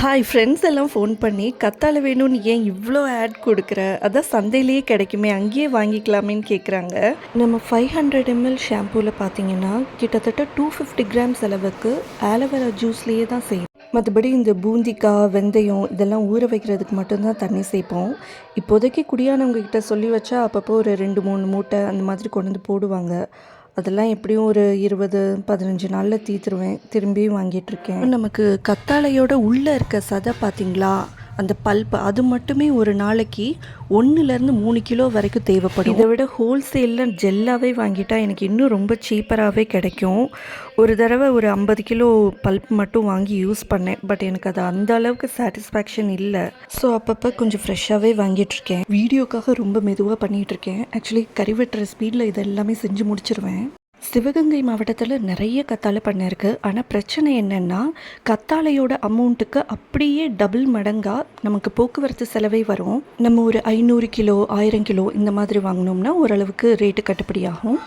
Hi friends எல்லாம் phone பண்ணி கத்தாழை வேணும்னு ஏன் இவ்வளோ ஆட் கொடுக்குற? அதான் சந்தையிலேயே கிடைக்குமே அங்கேயே வாங்கிக்கலாமேன்னு கேட்குறாங்க நம்ம ஃபைவ் ஹண்ட்ரட் எம்எல் ஷாம்பூவில் பார்த்தீங்கன்னா கிட்டத்தட்ட டூ ஃபிஃப்டி கிராம்ஸ் அளவுக்கு ஆலோவேரா ஜூஸ்லேயே தான் செய்யும் மற்றபடி இந்த பூந்திக்காய் வெந்தயம் இதெல்லாம் ஊற வைக்கிறதுக்கு மட்டும்தான் தண்ணி சேர்ப்போம். இப்போதைக்கு குடியானவங்க கிட்ட சொல்லி வச்சா அப்பப்போ ஒரு ரெண்டு மூணு மூட்டை அந்த மாதிரி கொண்டு வந்து போடுவாங்க. அதெல்லாம் எப்படியும் ஒரு இருபது பதினஞ்சு நாளில் தீத்துருவேன் திரும்பியும் வாங்கிட்டு இருக்கேன். நமக்கு கத்தாழையோட உள்ளே இருக்க சதை பார்த்தீங்களா அந்த பல்ப் அது மட்டுமே ஒரு நாளைக்கு ஒன்றுலேருந்து மூணு கிலோ வரைக்கும் தேவைப்படும். இதை விட ஹோல்சேலில் ஜெல்லாகவே வாங்கிட்டா எனக்கு இன்னும் ரொம்ப சீப்பராகவே கிடைக்கும். ஒரு தடவை ஒரு ஐம்பது கிலோ பல்ப் மட்டும் வாங்கி யூஸ் பண்ணேன். பட் எனக்கு அது அந்த அளவுக்கு சாட்டிஸ்ஃபேக்ஷன் இல்லை. ஸோ அப்பப்போ கொஞ்சம் ஃப்ரெஷ்ஷாகவே வாங்கிட்டுருக்கேன். வீடியோக்காக ரொம்ப மெதுவாக பண்ணிகிட்ருக்கேன் ஆக்சுவலி கறி வெட்டுற ஸ்பீடில் இது எல்லாமே செஞ்சு முடிச்சிருவேன். சிவகங்கை மாவட்டத்தில் நிறைய கத்தாழை பண்ணை இருக்குது ஆனால் பிரச்சனை என்னென்னா கத்தாழையோட அமௌண்ட்டுக்கு அப்படியே டபுள் மடங்காக நமக்கு போக்குவரத்து செலவே வரும். நம்ம ஒரு ஐநூறு கிலோ ஆயிரம் கிலோ இந்த மாதிரி வாங்கினோம்னா ஓரளவுக்கு ரேட்டு கட்டுப்படியாகும்